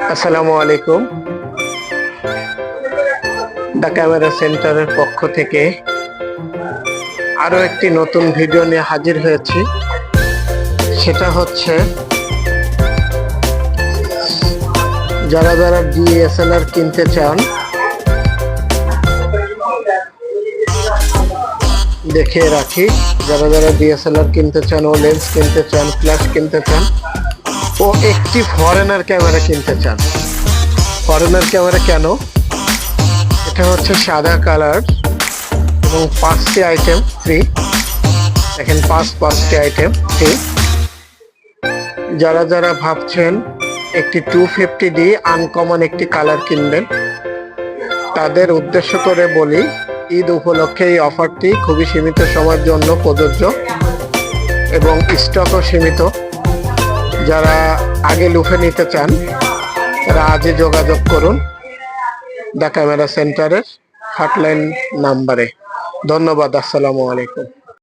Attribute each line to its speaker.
Speaker 1: আসসালামু আলাইকুম। The camera সেন্টারের পক্ষ থেকে আরও একটি নতুন ভিডিও নিয়ে হাজির হয়েছি। সেটা হচ্ছে, যারা যারা ডিএসএলআর কিনতে চান, দেখিয়ে রাখি, যারা যারা ডিএসএলআর কিনতে চান ও লেন্স কিনতে চান ফ্ল্যাশ কিনতে চান ও একটি ফরেনার ক্যামেরা কিনতে চান। ফরেনার ক্যামেরা কেন? এটা হচ্ছে সাদা কালার এবং পাঁচটি আইটেম ফ্রি দেখেন, পাঁচ, পাঁচটি আইটেম ফ্রি যারা যারা ভাবছেন একটি টু ফিফটি ডি আনকমন একটি কালার কিনবেন, তাদের উদ্দেশ্য করে বলি, ঈদ উপলক্ষে এই অফারটি খুবই সীমিত সময়ের জন্য প্রযোজ্য এবং স্টকও সীমিত। যারা আগে লুফে নিতে চান, তারা আজই যোগাযোগ করুন দ্য ক্যামেরা সেন্টারের হটলাইন নাম্বারে ধন্যবাদ, আসসালামু আলাইকুম।